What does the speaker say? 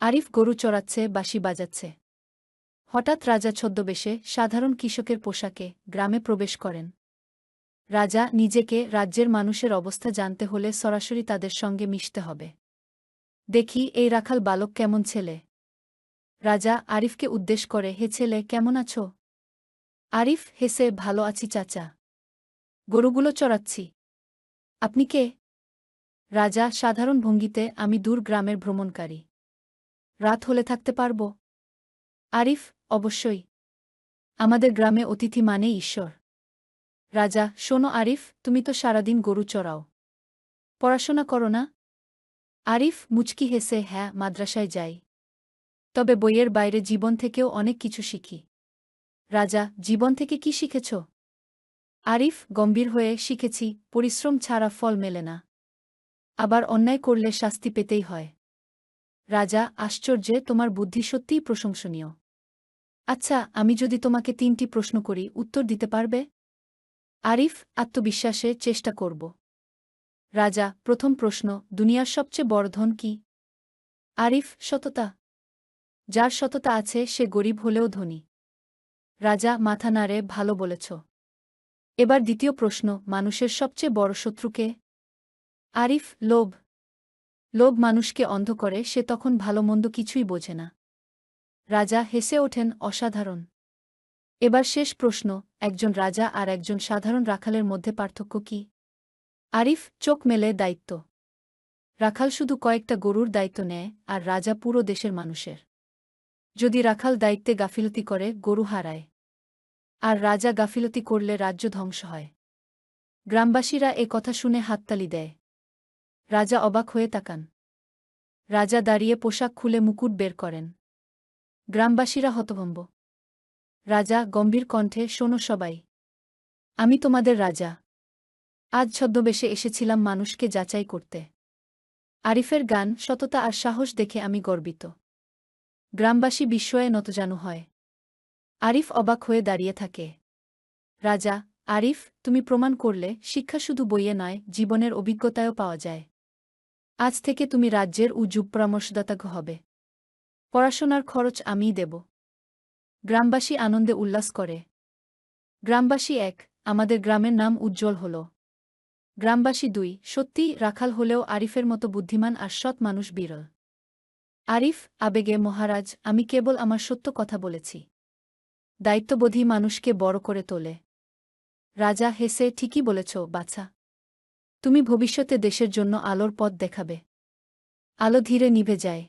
আরিফ গরু চড়াচ্ছে, বাঁশি বাজাচ্ছে। হঠাৎ রাজা ছদ্মবেশে সাধারণ কৃষকের পোশাকে গ্রামে প্রবেশ করেন। রাজা নিজেকে রাজ্যের মানুষের অবস্থা জানতে হলে সরাসরি তাদের সঙ্গে মিশতে হবে। দেখি এই রাখাল বালক কেমন ছেলে। রাজা আরিফকে উদ্দেশ করে, হে ছেলে, কেমন আছো? আরিফ হেসে ভালো আছি চাচা। গরুগুলো চড়াচ্ছি। আপনি কে? রাজা সাধারণ ভঙ্গিতে, আমি দূর গ্রামের ভ্রমণকারী। রাত হলে থাকতে পারব? আরিফ, অবশ্যই। আমাদের গ্রামে অতিথি মানে ঈশ্বর। রাজা, শোনো আরিফ, তুমি তো সারাদিন গরু চড়াও। পড়াশোনা করো না? আরিফ, মুচকি হেসে হ্যাঁ মাদ্রাসায় যাই। তবে বইয়ের বাইরে জীবন থেকেও অনেক কিছু শিখি। রাজা, জীবন থেকে কি শিখেছ? আরিফ, গম্ভীর হয়ে, শিখেছি, পরিশ্রম ছাড়া ফল মেলে না। আবার অন্যায় করলে শাস্তি পেতেই হয়। রাজা, আশ্চর্যে, তোমার বুদ্ধি সত্যিই প্রশংসনীয়। আচ্ছা আমি যদি তোমাকে তিনটি প্রশ্ন করি, উত্তর দিতে পারবে? আরিফ, আত্মবিশ্বাসে চেষ্টা করব। রাজা, প্রথম প্রশ্ন, দুনিয়ার সবচেয়ে বড় ধন কি? আরিফ, সততা। যার সততা আছে, সে গরিব হলেও ধনী। রাজা, মাথা নাড়ে, ভালো বলেছ। এবার দ্বিতীয় প্রশ্ন, মানুষের সবচেয়ে বড় শত্রুকে আরিফ, লোভ। লোভ মানুষকে অন্ধ করে, সে তখন ভালো মন্দ কিছুই বোঝে না। রাজা হেসে ওঠেন, অসাধারণ। এবার শেষ প্রশ্ন, একজন রাজা আর একজন সাধারণ রাখালের মধ্যে পার্থক্য কি? আরিফ, চোখ মেলে, দায়িত্ব। রাখাল শুধু কয়েকটা গরুর দায়িত্ব নেয়, আর রাজা পুরো দেশের মানুষের। যদি রাখাল দায়িত্বে গাফিলতি করে, গরু হারায়। আর রাজা গাফিলতি করলে রাজ্য ধ্বংস হয়। গ্রামবাসীরা এ কথা শুনে হাততালি দেয়। রাজা অবাক হয়ে তাকান। রাজা দাঁড়িয়ে পোশাক খুলে মুকুট বের করেন। গ্রামবাসীরা হতভম্ব। রাজা গম্ভীর কণ্ঠে, শোনো সবাই, আমি তোমাদের রাজা। আজ ছদ্মবেশে এসেছিলাম মানুষকে যাচাই করতে। আরিফের গান, সততা আর সাহস দেখে আমি গর্বিত। গ্রামবাসী বিস্ময়ে নতজানু হয়। আরিফ অবাক হয়ে দাঁড়িয়ে থাকে। রাজা, আরিফ, তুমি প্রমাণ করলে, শিক্ষা শুধু বইয়ে নয়, জীবনের অভিজ্ঞতায়ও পাওয়া যায়। আজ থেকে তুমি রাজ্যের যুগ পরামর্শদাতা হবে। পড়াশোনার খরচ আমিই দেব। গ্রামবাসী আনন্দে উল্লাস করে। গ্রামবাসী এক, আমাদের গ্রামের নাম উজ্জ্বল হল। গ্রামবাসী দুই, সত্যিই রাখাল হলেও আরিফের মতো বুদ্ধিমান আর সৎ মানুষ বিরল। আরিফ, আবেগে, মহারাজ, আমি কেবল আমার সত্য কথা বলেছি। দায়িত্ববোধী মানুষকে বড় করে তোলে। রাজা হেসে, ঠিকই বলেছ, বাছা। তুমি ভবিষ্যতে দেশের জন্য আলোর পথ দেখাবে। আলো ধীরে নিভে যায়।